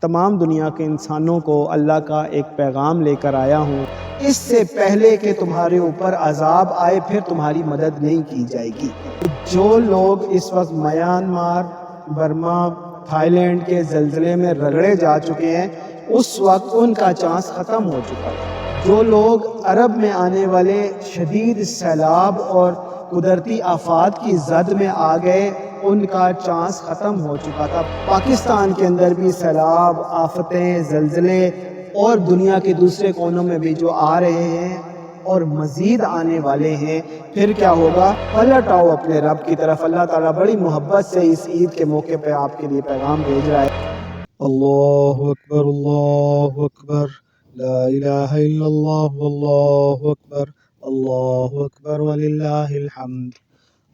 تمام دنیا کے انسانوں کو اللہ کا ایک پیغام لے کر آیا ہوں۔ اس سے پہلے کہ تمہارے اوپر عذاب آئے، پھر تمہاری مدد نہیں کی جائے گی۔ جو لوگ اس وقت میانمار، برما تھائی لینڈ کے زلزلے میں رگڑے جا چکے ہیں، اس وقت ان کا چانس ختم ہو چکا جو لوگ عرب میں آنے والے شدید سیلاب اور قدرتی آفات کی زد میں آ گئے ان کا چانس ختم ہو چکا تھا۔ پاکستان کے اندر بھی سیلاب، آفتیں، زلزلے اور دنیا کے دوسرے کونوں میں بھی جو آ رہے ہیں اور مزید آنے والے ہیں، پھر کیا ہوگا؟ پلٹ آؤ اپنے رب کی طرف۔ اللہ تعالیٰ بڑی محبت سے اس عید کے موقع پہ آپ کے لیے پیغام بھیج رہا ہے۔ اللہ اکبر اللہ اکبر۔ لا الہ الا اللہ واللہ اکبر۔ اللہ اکبر وللہ الحمد۔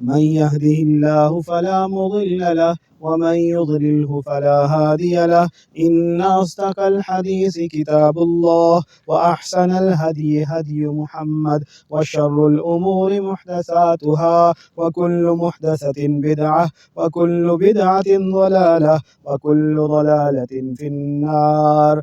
من يهده الله فلا مضل له ومن يضلله فلا هادي له. إن أصدق الحديث كتاب الله وأحسن الهدي هدي محمد وشر الأمور محدثاتها وكل محدثة بدعة وكل بدعة ضلالة وكل ضلالة في النار.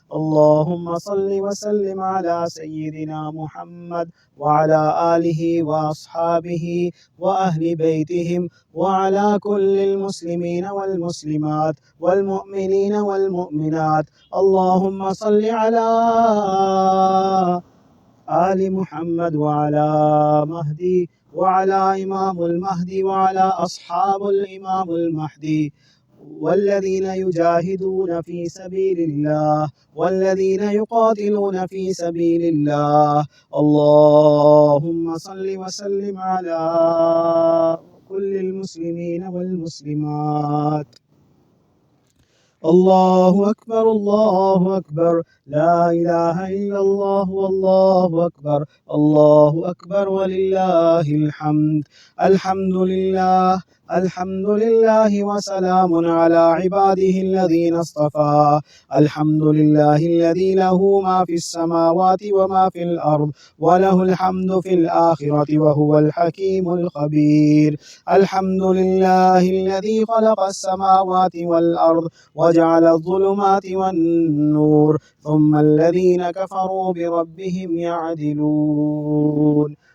اللهم صل وسلم على سيدنا محمد وعلى آله وأصحابه وأهل بيتهم وعلى كل المسلمين والمسلمات والمؤمنين والمؤمنات. اللهم صل على آل محمد وعلى مهدي وعلى إمام المهدي وعلى أصحاب الإمام المهدي. والذين يجاهدون في سبيل الله والذين يقاتلون في سبيل الله اللهم صل وسلم على كل المسلمين والمسلمات. الله أكبر الله أكبر. لا إله إلا الله والله أكبر. الله أكبر ولله الحمد. الحمد لله. الحمد لله وسلام على عباده الذين اصطفى. الحمد لله الذي له ما في السماوات وما في الأرض وله الحمد في الآخرة وهو الحكيم الخبير. الحمد لله الذي خلق السماوات والأرض وجعل الظلمات والنور ثم الذين كفروا بربهم يعدلون.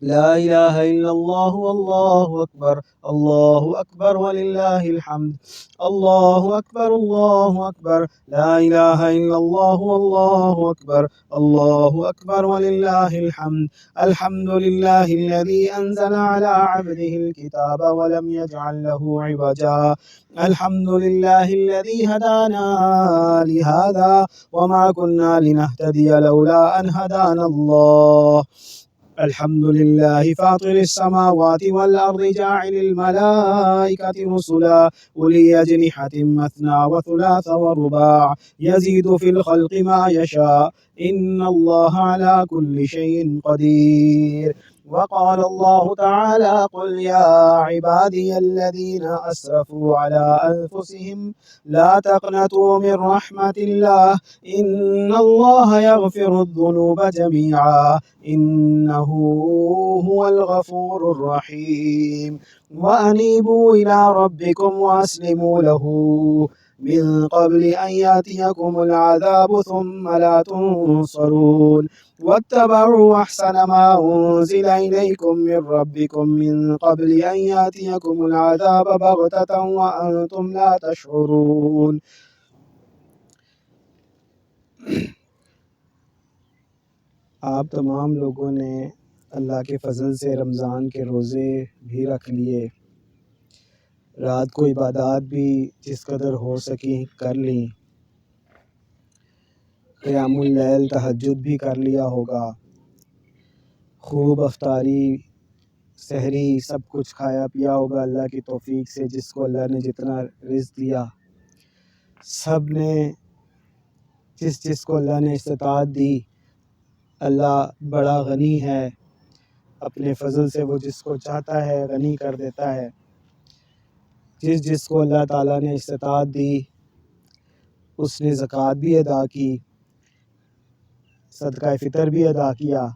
لا إله إلا الله والله أكبر. الله أكبر ولله الحمد. الله أكبر الله أكبر. لا إله إلا الله والله أكبر. الله أكبر ولله الحمد. الحمد لله الذي أنزل على عبده الكتاب ولم يجعل له عوجا. الحمد لله الذي هدانا لهذا وما كنا لنهتدي لولا أن هدانا الله. الحمد لله فاطر السماوات والأرض جاعل الملائكة رسلا أولي أجنحة مثنى وثلاث ورباع يزيد في الخلق ما يشاء إن الله على كل شيء قدير وقال الله تعالى قل يا عبادي الذين أسرفوا على أنفسهم لا تقنطوا من رحمة الله إن الله يغفر الذنوب جميعا إنه هو الغفور الرحيم وأنيبوا إلى ربكم وأسلموا له من قبل أن يأتيكم العذاب ثم لا تنصرون. واتبعوا أحسن ما أنزل إليكم من ربكم من قبل أن يأتيكم العذاب بغتة وأنتم لا تشعرون. آپ تمام لوگوں نے اللہ کے فضل سے رمضان کے روزے بھی رکھ لیے۔ رات کو عبادات بھی جس قدر ہو سکی کر لیں۔ قیام اللیل تہجد بھی کر لیا ہوگا۔ خوب افطاری، سحری، سب کچھ کھایا پیا ہوگا۔ اللہ کی توفیق سے جس کو اللہ نے جتنا رزق دیا، سب نے جس جس کو اللہ نے استطاعت دی، اللہ بڑا غنی ہے۔ اپنے فضل سے وہ جس کو چاہتا ہے، غنی کر دیتا ہے۔ جس جس کو اللہ تعالیٰ نے استطاعت دی، اس نے زکوٰۃ بھی ادا کی، صدقہ فطر بھی ادا کیا،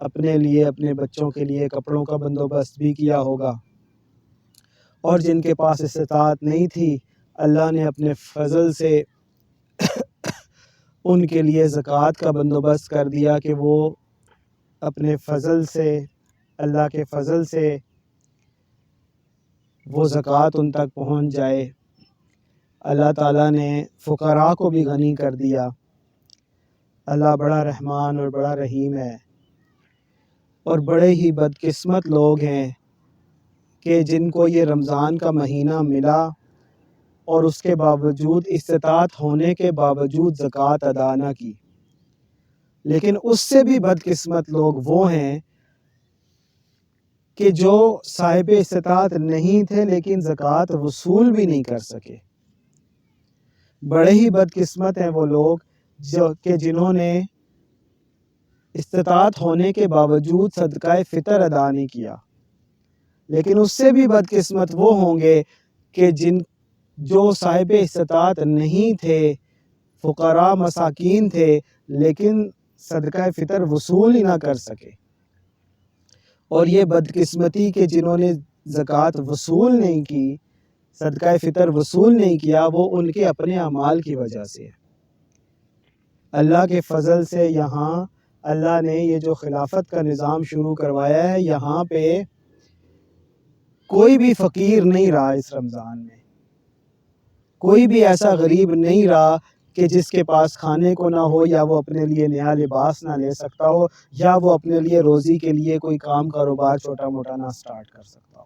اپنے لیے، اپنے بچوں کے لیے کپڑوں کا بندوبست بھی کیا ہوگا۔ اور جن کے پاس استطاعت نہیں تھی، اللہ نے اپنے فضل سے ان کے لیے زکوٰۃ کا بندوبست کر دیا کہ وہ اپنے فضل سے، اللہ کے فضل سے وہ زکوٰۃ ان تک پہنچ جائے۔ اللہ تعالیٰ نے فقراء کو بھی غنی کر دیا۔ اللہ بڑا رحمان اور بڑا رحیم ہے۔ اور بڑے ہی بدقسمت لوگ ہیں کہ جن کو یہ رمضان کا مہینہ ملا اور اس کے باوجود استطاعت ہونے کے باوجود زکوٰۃ ادا نہ کی۔ لیکن اس سے بھی بدقسمت لوگ وہ ہیں کہ جو صاحب استطاعت نہیں تھے لیکن زکوٰۃ وصول بھی نہیں کر سکے۔ بڑے ہی بدقسمت ہیں وہ لوگ جو کہ جنہوں نے استطاعت ہونے کے باوجود صدقہ فطر ادا نہیں کیا۔ لیکن اس سے بھی بدقسمت وہ ہوں گے کہ جن جو صاحب استطاعت نہیں تھے، فقراء، مساکین تھے، لیکن صدقہ فطر وصول ہی نہ کر سکے۔ اور یہ بدقسمتی کہ جنہوں نے زکوٰۃ وصول نہیں کی، صدقہ فطر وصول نہیں کیا، وہ ان کے اپنے اعمال کی وجہ سے ہے اللہ کے فضل سے یہاں اللہ نے یہ جو خلافت کا نظام شروع کروایا ہے، یہاں پہ کوئی بھی فقیر نہیں رہا اس رمضان میں۔ کوئی بھی ایسا غریب نہیں رہا کہ جس کے پاس کھانے کو نہ ہو یا وہ اپنے لیے نیا لباس نہ لے سکتا ہو یا وہ اپنے لیے روزی کے لیے کوئی کام کاروبار چھوٹا موٹا نہ سٹارٹ کر سکتا ہو۔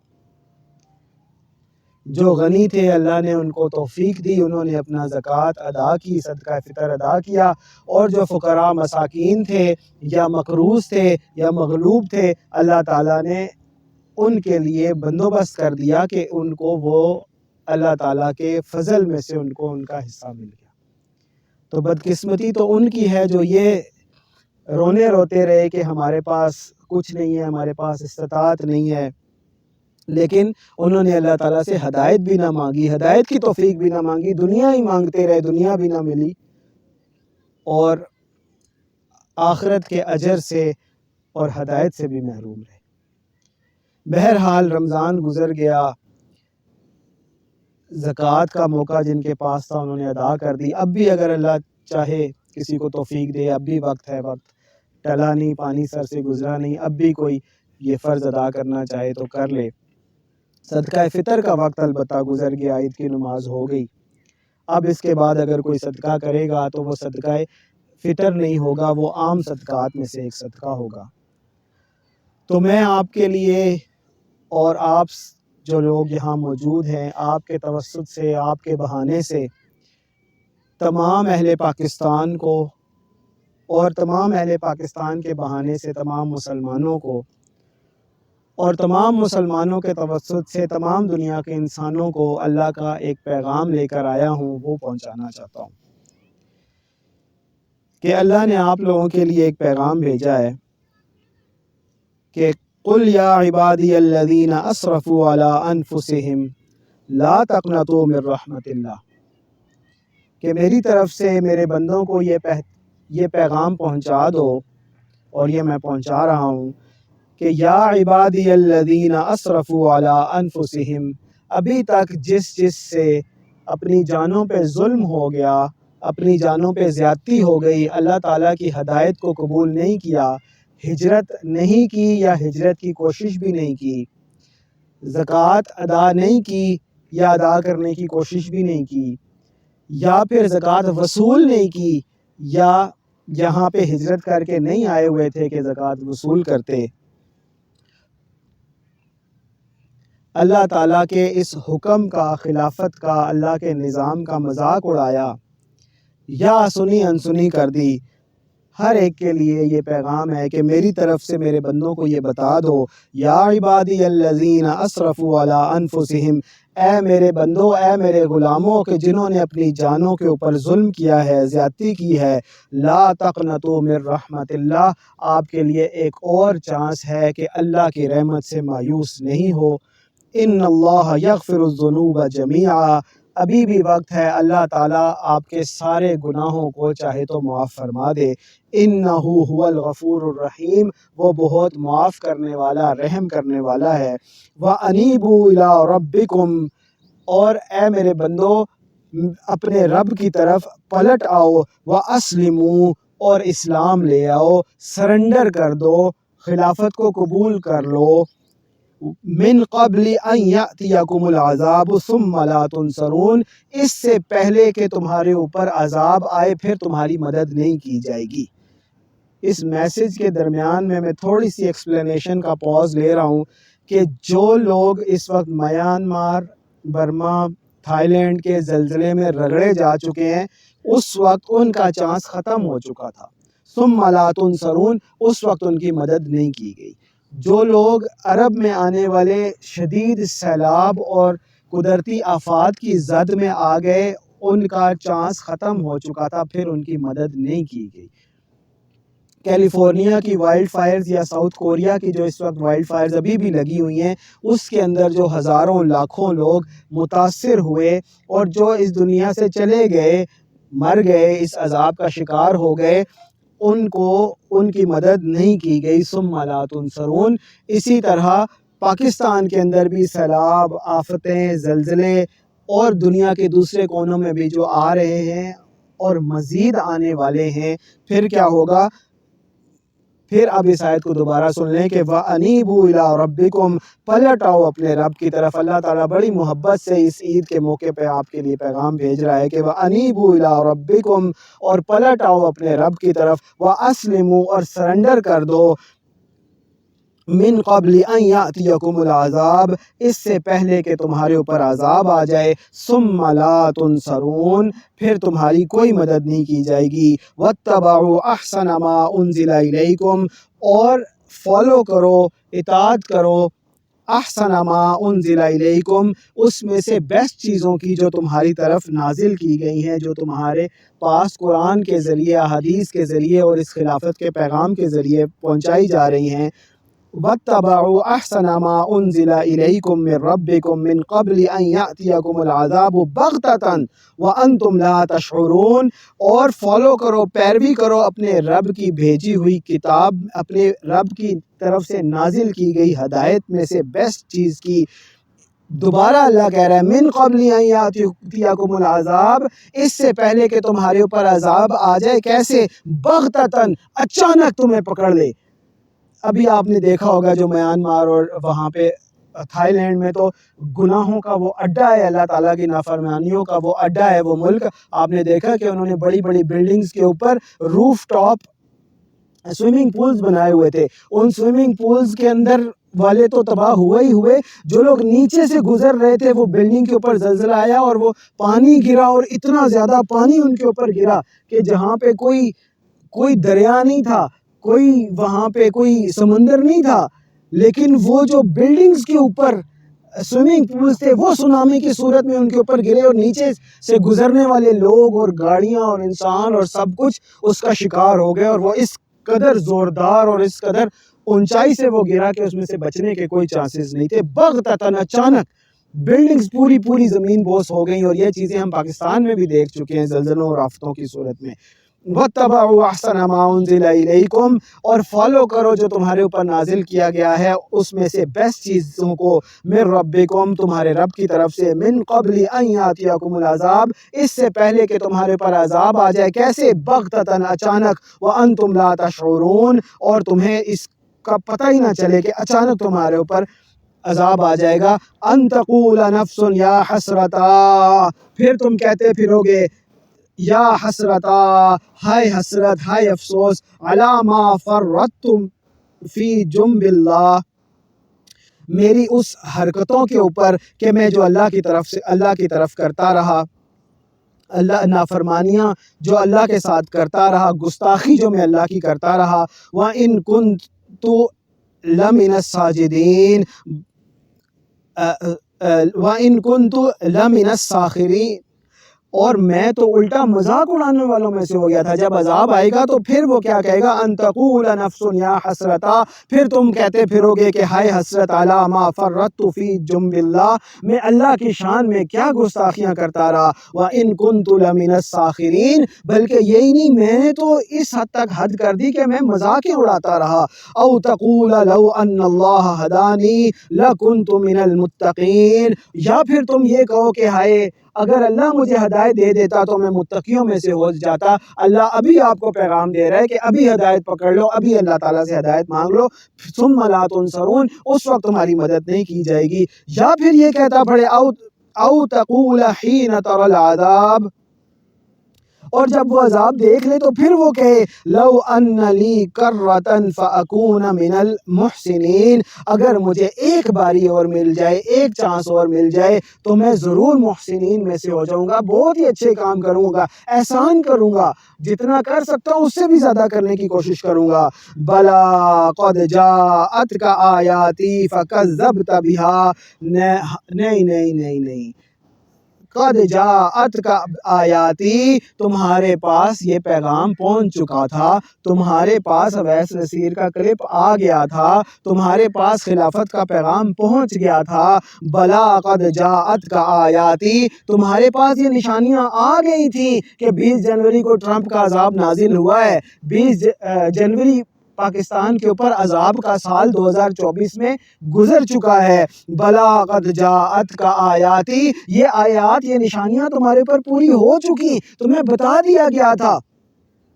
جو غنی تھے، اللہ نے ان کو توفیق دی، انہوں نے اپنا زکوٰۃ ادا کی، صدقہ فطر ادا کیا۔ اور جو فقراء مساکین تھے یا مقروض تھے یا مغلوب تھے، اللہ تعالیٰ نے ان کے لیے بندوبست کر دیا کہ ان کو وہ اللہ تعالیٰ کے فضل میں سے ان کو ان کا حصہ مل گیا۔ تو بدقسمتی تو ان کی ہے جو یہ رونے روتے رہے کہ ہمارے پاس کچھ نہیں ہے، ہمارے پاس استطاعت نہیں ہے۔ لیکن انہوں نے اللہ تعالیٰ سے ہدایت بھی نہ مانگی، ہدایت کی توفیق بھی نہ مانگی، دنیا ہی مانگتے رہے، دنیا بھی نہ ملی۔ اور آخرت کے اجر سے اور ہدایت سے بھی محروم رہے۔ بہرحال رمضان گزر گیا۔ زکوٰۃ کا موقع جن کے پاس تھا، انہوں نے ادا کر دی۔ اب بھی اگر اللہ چاہے، کسی کو توفیق دے، اب بھی وقت ہے، وقت ٹلا نہیں، پانی سر سے گزرا نہیں۔ اب بھی کوئی یہ فرض ادا کرنا چاہے تو کر لے۔ صدقہ فطر کا وقت البتہ گزر گیا، عید کی نماز ہو گئی۔ اب اس کے بعد اگر کوئی صدقہ کرے گا تو وہ صدقہ فطر نہیں ہوگا، وہ عام صدقات میں سے ایک صدقہ ہوگا۔ تو میں آپ کے لیے اور آپ جو لوگ یہاں موجود ہیں، آپ کے توسط سے، آپ کے بہانے سے۔ تمام اہل پاکستان کو اور تمام اہل پاکستان کے بہانے سے، تمام مسلمانوں کو۔ اور تمام مسلمانوں کے توسط سے، تمام دنیا کے انسانوں کو اللہ کا ایک پیغام لے کر آیا ہوں، وہ پہنچانا چاہتا ہوں۔ کہ اللہ نے آپ لوگوں کے لیے ایک پیغام بھیجا ہے کہ قل یا عبادی الذین اسرفوا علی انفسہم لا تقنطوا من رحمت اللہ۔ کہ میری طرف سے میرے بندوں کو یہ یہ پیغام پہنچا دو۔ اور یہ میں پہنچا رہا ہوں کہ یا عبادی الذین اسرفوا علی انفسہم، ابھی تک جس جس سے اپنی جانوں پہ ظلم ہو گیا، اپنی جانوں پہ زیادتی ہو گئی، اللہ تعالیٰ کی ہدایت کو قبول نہیں کیا ہجرت نہیں کی یا ہجرت کی کوشش بھی نہیں کی، زکوٰۃ ادا نہیں کی یا ادا کرنے کی کوشش بھی نہیں کی، یا پھر زکوٰۃ وصول نہیں کی یا یہاں پہ ہجرت کر کے نہیں آئے ہوئے تھے کہ زکوٰۃ وصول کرتے۔ اللہ تعالیٰ کے اس حکم کا، خلافت کا، اللہ کے نظام کا مذاق اڑایا۔ یا سنی انسنی کر دی۔ ہر ایک کے لیے یہ پیغام ہے کہ میری طرف سے میرے بندوں کو یہ بتا دو، یا عبادی الذین اسرفوا علی انفسہم، اے میرے بندوں اے میرے غلاموں کہ جنہوں نے اپنی جانوں کے اوپر ظلم کیا ہے، زیادتی کی ہے، لا تقنطوا من رحمت اللہ، آپ کے لیے ایک اور چانس ہے کہ اللہ کی رحمت سے مایوس نہیں ہو۔ ان اللہ یغفر الذنوب جمیعا ابھی بھی وقت ہے، اللہ تعالیٰ آپ کے سارے گناہوں کو چاہے تو معاف فرما دے۔ انہو هو الغفور الرحیم، وہ بہت معاف کرنے والا، رحم کرنے والا ہے۔ وَأَنِيبُوا إِلَىٰ رَبِّكُمْ اور اے میرے بندو، اپنے رب کی طرف پلٹ آؤ۔ وَأَسْلِمُوا، اور اسلام لے آؤ۔ سرنڈر کر دو۔ خلافت کو قبول کر لو۔ من قبل ان یاتیکم العذاب ثم لا تنصرون۔ اس سے پہلے کہ تمہارے اوپر عذاب آئے، پھر تمہاری مدد نہیں کی جائے گی۔ اس میسج کے درمیان میں میں تھوڑی سی ایکسپلینیشن کا پوز لے رہا ہوں کہ جو لوگ اس وقت میانمار، برما تھائی لینڈ کے زلزلے میں رگڑے جا چکے ہیں، اس وقت ان کا چانس ختم ہو چکا تھا۔ ثم لا تنصرون، اس وقت ان کی مدد نہیں کی گئی۔ جو لوگ عرب میں آنے والے شدید سیلاب اور قدرتی آفات کی زد میں آ گئے، ان کا چانس ختم ہو چکا تھا، پھر ان کی مدد نہیں کی گئی۔ کیلیفورنیا کی وائلڈ فائرز یا ساؤتھ کوریا کی جو اس وقت وائلڈ فائرز ابھی بھی لگی ہوئی ہیں، اس کے اندر جو ہزاروں لاکھوں لوگ متاثر ہوئے اور جو اس دنیا سے چلے گئے، مر گئے، اس عذاب کا شکار ہو گئے۔ ان کو ان کی مدد نہیں کی گئی۔ ثم لا تنصرون۔ اسی طرح پاکستان کے اندر بھی سیلاب، آفتیں، زلزلے اور دنیا کے دوسرے کونوں میں بھی جو آ رہے ہیں اور مزید آنے والے ہیں، پھر کیا ہوگا؟ پھر اب اس آیت کو دوبارہ سن لیں کہ وَأَنِيبُوا إِلَىٰ رَبِّكُمْ، پلٹ آؤ اپنے رب کی طرف۔ اللہ تعالیٰ بڑی محبت سے اس عید کے موقع پہ آپ کے لیے پیغام بھیج رہا ہے کہ وَأَنِيبُوا إِلَىٰ رَبِّكُمْ اور پلٹ آؤ اپنے رب کی طرف۔ وَأَسْلِمُوا اور سرنڈر کر دو۔ من قبل ان یاتیکم العذاب، اس سے پہلے کہ تمہارے اوپر عذاب آ جائے، ثم لا تنصرون، پھر تمہاری کوئی مدد نہیں کی جائے گی۔ واتبعوا احسن ما انزل الیکم، اور فالو کرو، اطاعت کرو، احسن ما انزل الیکم۔ اس میں سے بیسٹ چیزوں کی جو تمہاری طرف نازل کی گئی ہیں، جو تمہارے پاس قرآن کے ذریعے حدیث کے ذریعے اور اس خلافت کے پیغام کے ذریعے پہنچائی جا رہی ہیں۔ واتبعوا احسن ما انزل الیکم من ربکم من قبل ان یاتیکم العذاب بغتتا وانتم لا تشعرون اور فالو کرو، پیروی کرو، اپنے رب کی بھیجی ہوئی کتاب، اپنے رب کی طرف سے نازل کی گئی ہدایت میں سے بیسٹ چیز کی۔ دوبارہ اللہ کہہ رہا ہے، من قبل یاتیکم العذاب، اس سے پہلے کہ تمہارے اوپر عذاب آ جائے، کیسے؟ بغتتن اچانک تمہیں پکڑ لے۔ ابھی آپ نے دیکھا ہوگا جو میانمار اور وہاں پہ تھائی لینڈ میں تو گناہوں کا وہ اڈا ہے، اللہ تعالیٰ کی نافرمانیوں کا وہ اڈا ہے، وہ ملک۔ آپ نے دیکھا کہ انہوں نے بڑی بڑی بلڈنگز کے اوپر روف ٹاپ سوئمنگ پولز بنائے ہوئے تھے۔ ان سوئمنگ پولز کے اندر والے تو تباہ ہوئے ہی ہوئے۔ جو لوگ نیچے سے گزر رہے تھے، وہ بلڈنگ کے اوپر زلزلہ آیا اور وہ پانی گرا اور اتنا زیادہ پانی ان کے اوپر گرا کہ جہاں پہ کوئی کوئی دریا نہیں تھا۔ کوئی وہاں پہ کوئی سمندر نہیں تھا، لیکن وہ جو بلڈنگز کے اوپر سوئمنگ پولز تھے، وہ سونامی کی صورت میں ان کے اوپر گرے اور نیچے سے گزرنے والے لوگ اور گاڑیاں اور انسان اور سب کچھ اس کا شکار ہو گئے اور وہ اس قدر زوردار اور اس قدر اونچائی سے وہ گرا کہ اس میں سے بچنے کے کوئی چانسز نہیں تھے۔ بغتتاً اچانک بلڈنگز پوری پوری زمین بوس ہو گئیں اور یہ چیزیں ہم پاکستان میں بھی دیکھ چکے ہیں زلزلوں اور آفتوں کی صورت میں۔ وَاتَّبَعُوا أَحْسَنَ مَا أُنزِلَ إِلَيْكُمْ اور فالو کرو جو تمہارے اوپر نازل کیا گیا ہے۔ اس میں سے بیسٹ چیزوں کو من ربکم، تمہارے رب کی طرف سے من قبل ان یاتیکم العذاب۔ اس سے پہلے کہ تمہارے اوپر عذاب آ جائے، کیسے؟ بغتتاً اچانک۔ وَأَنْتُمْ لَا تَشْعُرُونَ اور تمہیں اس کا پتہ ہی نہ چلے کہ اچانک تمہارے اوپر عذاب آ جائے گا۔ ان تقول نفس یا حسرتا۔ پھر تم کہتے پھرو گے یا حسرتا، ہائے حسرت، ہائے افسوس، علی ما فرطتم فی جنب اللہ۔ میری اس حرکتوں کے اوپر کہ میں جو اللہ کی طرف سے، اللہ کی طرف کرتا رہا، اللہ نافرمانیاں جو اللہ کے ساتھ کرتا رہا، گستاخی جو میں اللہ کی کرتا رہا وہ ان کن تو لمن الساجدین وَإِن كُنْتُ لَمِنَ السَّاخِرِينَ۔ اور میں تو الٹا مذاق اڑانے والوں میں سے ہو گیا تھا۔ جب عذاب آئے گا تو پھر وہ کیا کہے گا؟ ان تقول نفس یا حسرتا۔ پھر تم کہتے پھرو گے کہ ہائے حسرت علی ما فرطت فی جنب اللہ۔ میں اللہ کی شان میں کیا گستاخیاں کرتا رہا۔ وَإِن كُنْتُ لَمِنَ السَّاخِرِينَ بلکہ یہی نہیں، میں نے تو اس حد تک حد کر دی کہ میں مذاقیں اڑاتا رہا۔ او تقول لو ان اللہ ہدانی لکنت من المتقین۔ یا پھر تم یہ کہو کہ ہائے، اگر اللہ مجھے ہدایت دے دیتا تو میں متقیوں میں سے ہو جاتا۔ اللہ ابھی آپ کو پیغام دے رہا ہے کہ ابھی ہدایت پکڑ لو، ابھی اللہ تعالیٰ سے ہدایت مانگ لو۔ ثم لا تنصرون، اس وقت تمہاری مدد نہیں کی جائے گی۔ یا پھر یہ کہتا پڑے او او تقول حین تر العذاب؟ اور جب وہ عذاب دیکھ لے تو پھر وہ کہے، لو ان لی کرتن فاکون من المحسنین، اگر مجھے ایک باری اور مل جائے، ایک چانس اور مل جائے، تو میں ضرور محسنین میں سے ہو جاؤں گا، بہت ہی اچھے کام کروں گا، احسان کروں گا، جتنا کر سکتا ہوں اس سے بھی زیادہ کرنے کی کوشش کروں گا۔ بلا قد جاءت کا آیاتی فکذبت بها نہیں نہیں نہیں نہیں۔ قد جاءت کا آیاتی، تمہارے پاس یہ پیغام پہنچ چکا تھا۔ تمہارے پاس اویس نصیر کا کلپ آ گیا تھا۔ تمہارے پاس خلافت کا پیغام پہنچ گیا تھا۔ بلا قد جاءت کا آیاتی، تمہارے پاس یہ نشانیاں آ گئی تھیں کہ بیس جنوری کو ٹرمپ کا عذاب نازل ہوا ہے۔ بیس جنوری پاکستان کے اوپر عذاب کا سال دو ہزار چوبیس میں گزر چکا ہے۔ بلا قد کا آیاتی، یہ آیات، یہ نشانیاں تمہارے اوپر پوری ہو چکی۔ تمہیں بتا دیا گیا تھا۔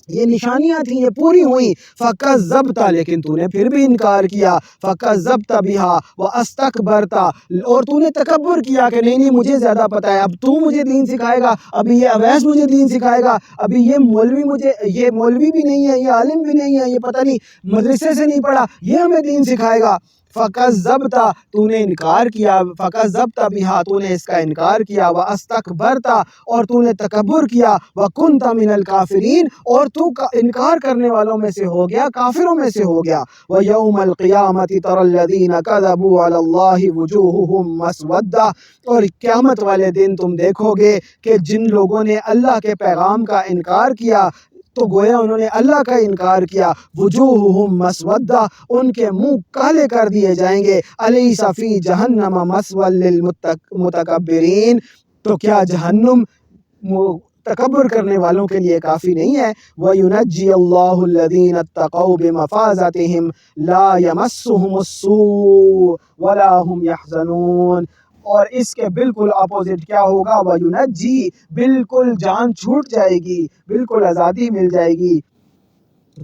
یہ نشانیاں تھیں، یہ پوری ہوئیں۔ فَكَذَّبْتَ لیکن تو نے پھر بھی انکار کیا۔ فَكَذَّبْتَ بِهَا وَأَسْتَكْبَرْتَ۔ اور تو نے تکبر کیا کہ نہیں نہیں، مجھے زیادہ پتہ ہے۔ اب تو مجھے دین سکھائے گا۔ ابھی یہ اویس مجھے دین سکھائے گا۔ ابھی یہ مولوی مجھے، یہ مولوی بھی نہیں ہے، یہ عالم بھی نہیں ہے، یہ پتہ نہیں، مدرسے سے نہیں پڑھا، یہ ہمیں دین سکھائے گا۔ فقط فَكَذَّبْتَ تو نے انکار کیا فقط فَكَذَّبْتَ بِهَا تو نے اس کا انکار کیا، وَأَسْتَكْبَرْتَ، اور تو نے تکبر کیا، وَكُنْتَ مِنَ الْكَافِرِينَ، اور تو انکار کرنے والوں میں سے ہو گیا، کافروں میں سے ہو گیا۔ وَيَوْمَ الْقِيَامَةِ تَرَى الَّذِينَ كَذَبُوا عَلَى اللَّهِ وُجُوهُهُمْ مَسْوَدَّةً۔ اور قیامت والے دن تم دیکھو گے کہ جن لوگوں نے اللہ کے پیغام کا انکار کیا تو گویا انہوں نے اللہ کا انکار کیا، وجوہہم مسودہ، ان کے منہ کالے کر دیے جائیں گے۔ علیہ فی جہنم مسول للمتکبرین تو کیا جہنم تکبر کرنے والوں کے لیے کافی نہیں ہے؟ وَيُنَجِّيَ اللَّهُ الَّذِينَ اتَّقَوْا بِمَفَازَتِهِمْ لَا يَمَسُّهُمُ السُّوءُ وَلَا هُمْ يَحْزَنُونَ اور اس کے بالکل اپوزٹ کیا ہوگا؟ وَيُنَجِّي بالکل جان چھوٹ جائے گی، بالکل آزادی مل جائے گی،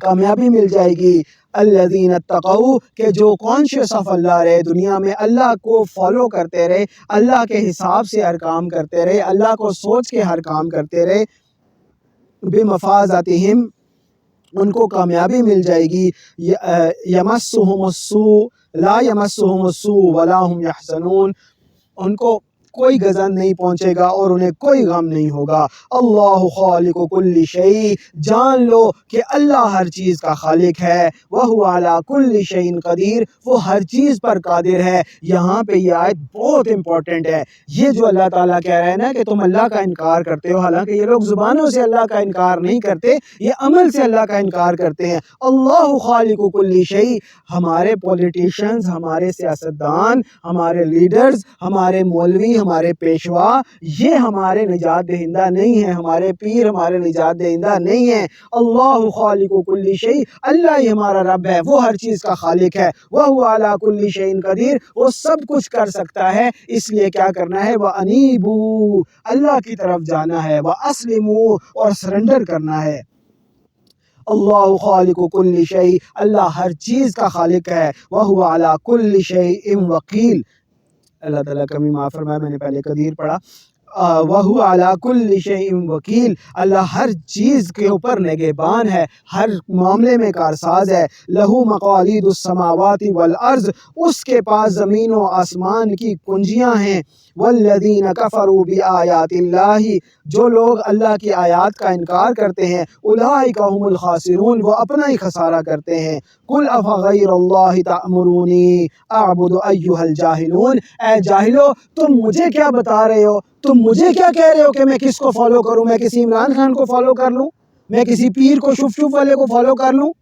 کامیابی مل جائے گی۔ الذین اتقوا، کہ جو کانشیس آف اللہ رہے، دنیا میں اللہ کو فالو کرتے رہے، اللہ کے حساب سے ہر کام کرتے رہے، اللہ کو سوچ کے ہر کام کرتے رہے۔ بے مفاظاتہم ان کو کامیابی مل جائے گی۔ یمسہم السوء، لا یمسہم السوء ولا هم یحزنون۔ ان کو کوئی غزن نہیں پہنچے گا اور انہیں کوئی غم نہیں ہوگا۔ اللہ خالق کل شیء۔ جان لو کہ اللہ ہر چیز کا خالق ہے۔ وہ اعلیٰ کل شعین قدیر۔ وہ ہر چیز پر قادر ہے۔ یہاں پہ یہ آیت بہت امپورٹنٹ ہے۔ یہ جو اللہ تعالیٰ کہہ رہے ہیں نا کہ تم اللہ کا انکار کرتے ہو، حالانکہ یہ لوگ زبانوں سے اللہ کا انکار نہیں کرتے، یہ عمل سے اللہ کا انکار کرتے ہیں۔ اللہ خالق کل شیء۔ ہمارے پولیٹیشنز ہمارے سیاستدان، ہمارے لیڈرز ہمارے مولوی ہمارے پیشوا، یہ ہمارے نجات دہندہ نہیں ہیں، ہمارے پیر ہمارے نجات دہندہ نہیں ہیں۔ اللہ خالق و کل شعی اللہ ہی ہمارا رب ہے، وہ ہر چیز کا خالق ہے۔ وہ اعلیٰ کل شعین قدیر، وہ سب کچھ کر سکتا ہے۔ اس لیے کیا کرنا ہے؟ وہ انیبو اللہ کی طرف جانا ہے۔ وہ اسلم اور سرنڈر کرنا ہے۔ اللہ خالق و کل شعی اللہ ہر چیز کا خالق ہے۔ وہ اعلیٰ کل شعی ام وکیل اللہ تعالیٰ کمی معاف فرمائے میں نے پہلے قدیر پڑھا۔ وہ اعلیٰ کل شعیم وکیل۔ اللہ ہر چیز کے اوپر نگہبان ہے، ہر معاملے میں کارساز ہے۔ لہو مقالید السماوات والارض، اس کے پاس زمین و آسمان کی کنجیاں ہیں۔ والذین کفروا بآیات اللہ، جو لوگ اللہ کی آیات کا انکار کرتے ہیں اولئک هم الخاسرون، وہ اپنا ہی خسارہ کرتے ہیں۔ کل افغیر اللہ تأمرونی اعبد ایہا الجاہلون۔ اے جاہلو، تم مجھے کیا بتا رہے ہو؟ تم مجھے کیا کہہ رہے ہو کہ میں کس کو فالو کروں؟ میں کسی عمران خان کو فالو کر لوں؟ میں کسی پیر کو شف شف والے کو فالو کر لوں؟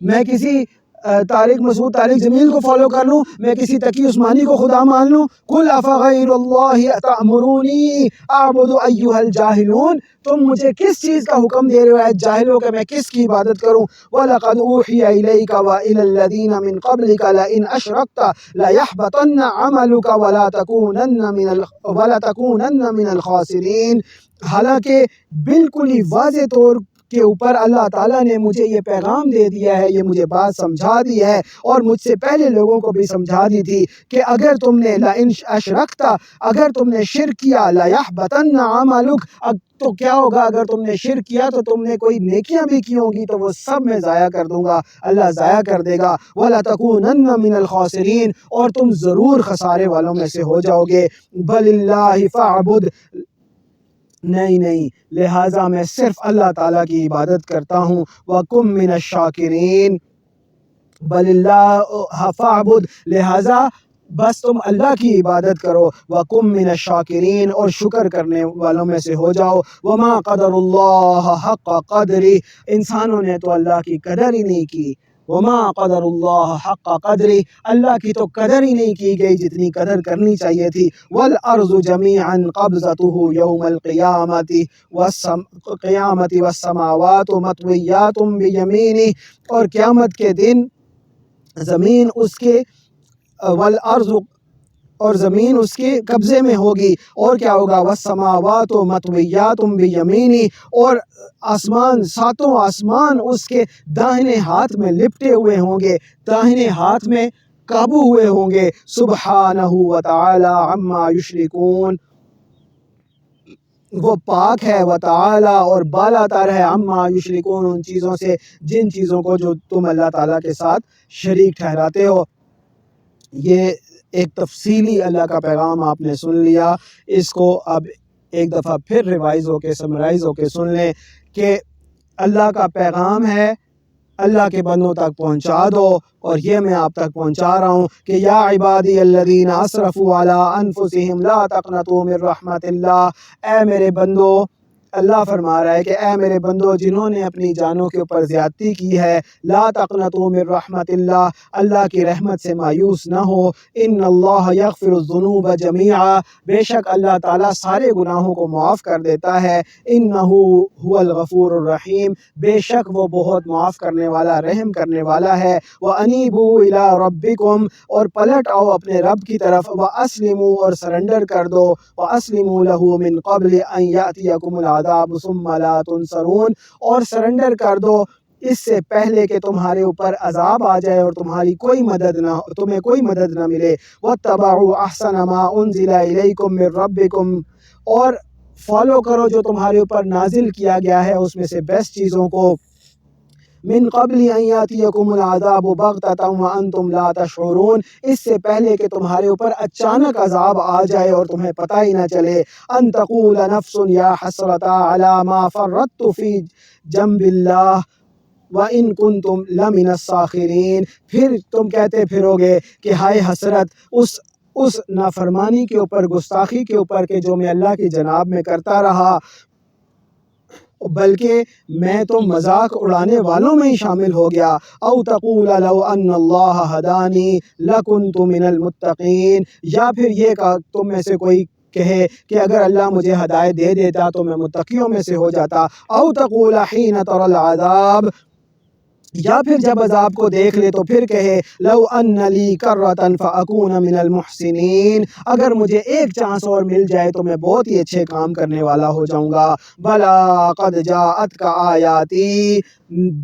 میں کسی طارق مسعود طارق جمیل کو فالو کر لوں، میں کسی تقی عثمانی کو خدا مان لوں۔ کل افغیر اللہ تأمرونی اعبد ایوہ الجاہلون۔ تم مجھے کس چیز کا حکم دے رہے ہو، اے جاہلوں، کہ میں کس کی عبادت کروں؟ وَلَقَدْ أُوحِيَ إِلَيْكَ وَإِلَى الَّذِينَ مِن قَبْلِكَ لَئِنْ أَشْرَكْتَ لَيَحْبَطَنَّ عَمَلُكَ وَلَا تَكُونَنَّ مِنَ الْ وَلَا تَكُونَنَّ مِنَ الْخَاسِرِينَ۔ حالانکہ بالکل ہی واضح طور کے اوپر اللہ تعالیٰ نے مجھے یہ پیغام دے دیا ہے، یہ مجھے بات سمجھا دی ہے اور مجھ سے پہلے لوگوں کو بھی سمجھا دی تھی کہ اگر تم نے لَإِنْ أَشْرَكْتَ اگر تم نے شرک کیا لَيَحْبَطَنَّ عَمَلُكَ تو کیا ہوگا؟ اگر تم نے شرک کیا تو تم نے کوئی نیکیاں بھی کی ہوں گی تو وہ سب میں ضائع کر دوں گا، اللہ ضائع کر دے گا۔ وَلَا تَكُونَنَّ مِنَ الْخَاسِرِينَ اور تم ضرور خسارے والوں میں سے ہو جاؤ گے۔ بَلِ اللَّهِ فَعْبُدْ نہیں نہیں، لہٰذا میں صرف اللہ تعالیٰ کی عبادت کرتا ہوں۔ وَكُم مِّنَ الشَّاكِرِينَ بل اللہ فعبد لہٰذا بس تم اللہ کی عبادت کرو۔ وَكُم مِّنَ الشَّاكِرِينَ اور شکر کرنے والوں میں سے ہو جاؤ۔ وَمَا قَدَرُ اللَّهَ حَقَّ قَدْرِ انسانوں نے تو اللہ کی قدر ہی نہیں کی۔ وما قدر اللہ حق قدری اللہ کی تو قدر ہی نہیں کی گئی جتنی قدر کرنی چاہیے تھی۔ والارض جميعا قبضته يوم القیامت قیامت والسماوات مطويات بيمينه۔ اور قیامت کے دن زمین اس کے والارض اور زمین اس کے قبضے میں ہوگی۔ اور کیا ہوگا؟ والسماوات و مطویات بیمینی اور آسمان، ساتوں آسمان اس کے داہنے ہاتھ میں لپٹے ہوئے ہوں گے۔ داہنے ہاتھ میں قابو ہوئے ہوں گے۔ سبحانہ وتعالی عما یشرکون۔ وہ پاک ہے و تعالی اور بالا تر ہے۔ عما یشرکون ان چیزوں سے، جن چیزوں کو جو تم اللہ تعالیٰ کے ساتھ شریک ٹھہراتے ہو۔ یہ ایک تفصیلی اللہ کا پیغام آپ نے سن لیا۔ اس کو اب ایک دفعہ پھر ریوائز ہو کے، سمرائز ہو کے سن لیں کہ اللہ کا پیغام ہے، اللہ کے بندوں تک پہنچا دو۔ اور یہ میں آپ تک پہنچا رہا ہوں کہ یا عبادی الذین اسرفوا علی انفسہم لا تقنطوا من رحمت اللہ۔ اے میرے بندو اللہ فرما رہا ہے کہ اے میرے بندو، جنہوں نے اپنی جانوں کے اوپر زیادتی کی ہے، لا تقنطوا من رحمت اللہ اللہ کی رحمت سے مایوس نہ ہو۔ ان اللہ یغفر الذنوب جميعا بے شک اللہ تعالیٰ سارے گناہوں کو معاف کر دیتا ہے۔ انہو هو الغفور الرحیم۔ بے شک وہ بہت معاف کرنے والا، رحم کرنے والا ہے۔ وَأَنِيبُوا إِلَىٰ رَبِّكُمْ۔ اور پلٹ آؤ اپنے رب کی طرف۔ وَأَسْلِمُوا اور سرنڈر کر دو۔ وَأَسْلِمُوا لَهُ مِن قَبْلِ أَن يَأْتِيَكُمُ الْعَذَابُ۔ العذاب ثم لا تنصرون اور سرنڈر کر دو۔ اس سے پہلے کہ تمہارے اوپر عذاب آ جائے اور تمہاری کوئی مدد نہ تمہیں کوئی مدد نہ ملے۔ وَاتَّبَعُوا أَحْسَنَ مَا أُنزِلَ إِلَيْكُم مِّن رَّبِّكُمْ۔ اور فالو کرو جو تمہارے اوپر نازل کیا گیا ہے، اس میں سے بیسٹ چیزوں کو۔ من قبل ان یاتیکم العذاب بغتتا وانتم لا تشعرون۔ اس سے پہلے کہ تمہارے اوپر اچانک عذاب آ جائے اور تمہیں پتہ ہی نہ چلے۔ ان تقول نفس یا حسرتا علی ما فرطت فی جنب اللہ وَإِن كُنتُمْ لَمِنَ السَّاخِرِينَ پھر تم کہتے پھرو گے کہ ہائے حسرت، اس اس نافرمانی کے اوپر، گستاخی کے اوپر کہ جو میں اللہ کی جناب میں کرتا رہا۔ بلکہ میں تو مذاق اڑانے والوں میں ہی شامل ہو گیا۔ او تقول لو ان اللہ ہدانی لکنت من المتقین۔ یا پھر یہ کہ تم میں سے کوئی کہے کہ اگر اللہ مجھے ہدایت دے دیتا تو میں متقیوں میں سے ہو جاتا۔ او تقول حین تر العذاب۔ یا پھر جب عذاب کو دیکھ لے تو پھر کہے، لو ان لی کرتن فاکون من المحسنین، اگر مجھے ایک چانس اور مل جائے تو میں بہت ہی اچھے کام کرنے والا ہو جاؤں گا۔ بلا قد جاءت کا آیاتی،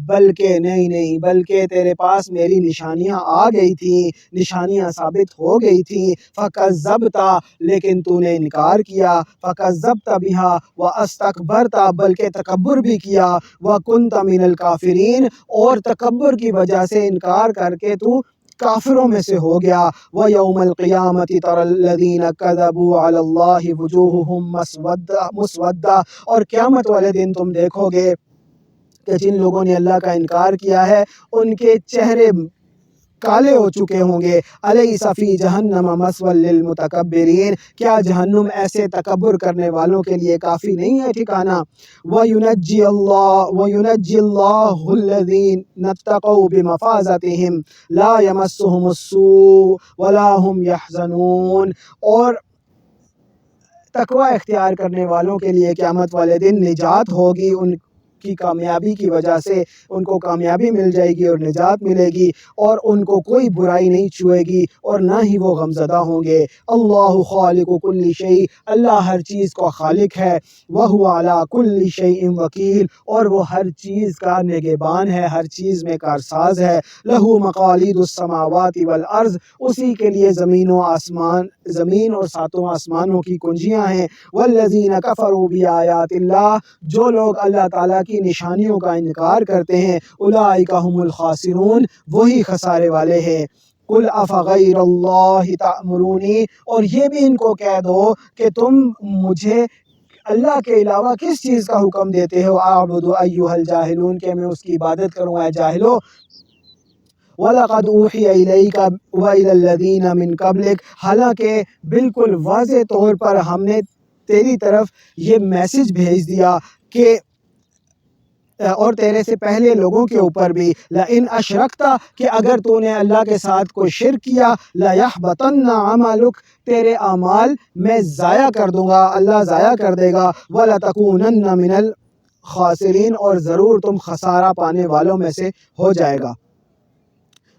بلکہ نہیں نہیں، بلکہ تیرے پاس میری نشانیاں آ گئی تھیں، نشانیاں ثابت ہو گئی تھیں۔ فکذبتا، لیکن تو نے انکار کیا۔ فکذبت بها واستكبرتا بلکہ تکبر بھی کیا۔ وکنت من الکافرین، اور اور تکبر کی وجہ سے انکار کر کے تو کافروں میں سے ہو گیا۔ وہ یوم القیامت تر الذین کذبوا علی اللہ وجوہہم مسودہ مسودہ اور قیامت والے دن تم دیکھو گے کہ جن لوگوں نے اللہ کا انکار کیا ہے، ان کے چہرے کالے ہو چکے ہوں گے علیہ صفی جہنم مسول للمتکبرین کیا جہنم ایسے تکبر کرنے والوں کے لیے کافی نہیں ہے ٹھکانہ وَيُنَجِّي اللَّهُ وَيُنَجِّي اللَّهُ الَّذِينَ اتَّقَوْا بِمَفَازَتِهِمْ لَا يَمَسُّهُمُ السُّوءُ وَلَا هُمْ يَحْزَنُونَ اور تقوی اختیار کرنے والوں کے لیے قیامت والے دن نجات ہوگی ان کی کامیابی کی وجہ سے ان کو کامیابی مل جائے گی اور نجات ملے گی اور ان کو کوئی برائی نہیں چھوئے گی اور نہ ہی وہ غمزدہ ہوں گے۔ اللہ خالق کل شعی اللہ ہر چیز کا خالق ہے۔ وہ اعلیٰ کل شعی وکیل اور وہ ہر چیز کا نگہبان ہے، ہر چیز میں کارساز ہے۔ لہو مقالید السماوات والارض، اسی کے لیے زمین و آسمان، زمین اور ساتوں آسمانوں کی کنجیاں ہیں۔ والذین کفروا بآیات اللہ، جو لوگ اللہ تعالیٰ کی نشانیوں کا انکار کرتے ہیں۔ اولئک هم الخاسرون، وہی خسارے والے ہیں۔ قل افغیر اللہ تعمرونی اور یہ بھی ان کو کہہ دو کہ تم مجھے اللہ کے علاوہ کس چیز کا حکم دیتے ہو؟ اعبد ایھا الجاہلون، کہ میں اس کی عبادت کروں، اے جاہلو! وَلَقَدْ أُوحِيَ إِلَيْكَ وَإِلَى الَّذِينَ مِن قَبْلِكَ۔ حالانکہ بالکل واضح طور پر ہم نے تیری طرف یہ میسج بھیج دیا کہ اور تیرے سے پہلے لوگوں کے اوپر بھی لَإِنْ أَشْرَكْتَ کہ اگر تو نے اللہ کے ساتھ کوئی شرک کیا، لَيَحْبَطَنَّ عَمَلُكَ تیرے اعمال میں ضائع کر دوں گا، اللہ ضائع کر دے گا، وَلَتَكُونَنَّ مِنَ الْخَاسِرِينَ، اور ضرور تم خسارہ پانے والوں میں سے ہو جائے گا۔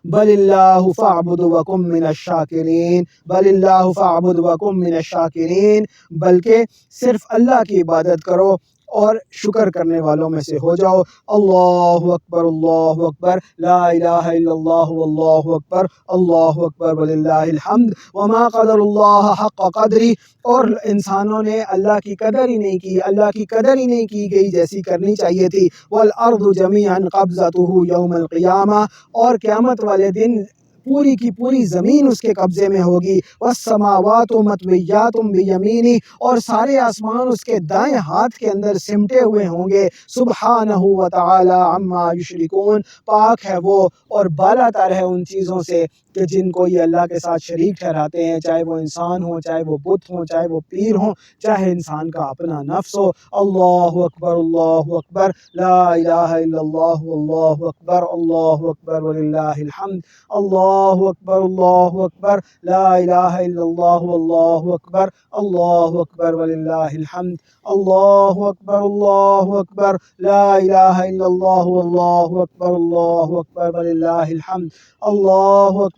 بل اللہ فاعبد وکم من الشاکرین بل اللہ فاعبد وکم من الشاکرین بلکہ صرف اللہ کی عبادت کرو اور شکر کرنے والوں میں سے ہو جاؤ۔ اللہ اکبر اللہ اکبر، لا الہ الا اللہ، واللہ اکبر، اللہ اکبر، وللہ الحمد۔ وما قدر اللہ حق قدری۔ اور انسانوں نے اللہ کی قدر ہی نہیں کی، اللہ کی قدر ہی نہیں کی گئی جیسی کرنی چاہیے تھی۔ والارض جميعا قبضته یوم القیامہ اور قیامت والے دن پوری کی پوری زمین اس کے قبضے میں ہوگی۔ والسماوات مطویات بیمینی اور سارے آسمان اس کے دائیں ہاتھ کے اندر سمٹے ہوئے ہوں گے۔ سبحانہ و تعالی عما یشرکون۔ پاک ہے وہ اور بالا تر ہے ان چیزوں سے۔ کہ جن کو یہ اللہ کے ساتھ شریک ٹھہراتے ہیں چاہے وہ انسان ہوں چاہے وہ بت ہوں چاہے وہ پیر ہوں چاہے انسان کا اپنا نفس ہو اللہ اکبر اللہ اکبر لا الہ الا اللہ اللہ اکبر اللہ اکبر وللہ الحمد اللہ اکبر اللہ اکبر لا الہ الا اللہ اللہ اکبر اللہ اکبر وللہ الحمد اللہ اکبر اللہ اکبر لا الہ الا اللہ اللہ اکبر اللہ اکبر وللہ الحمد اللہ اکبر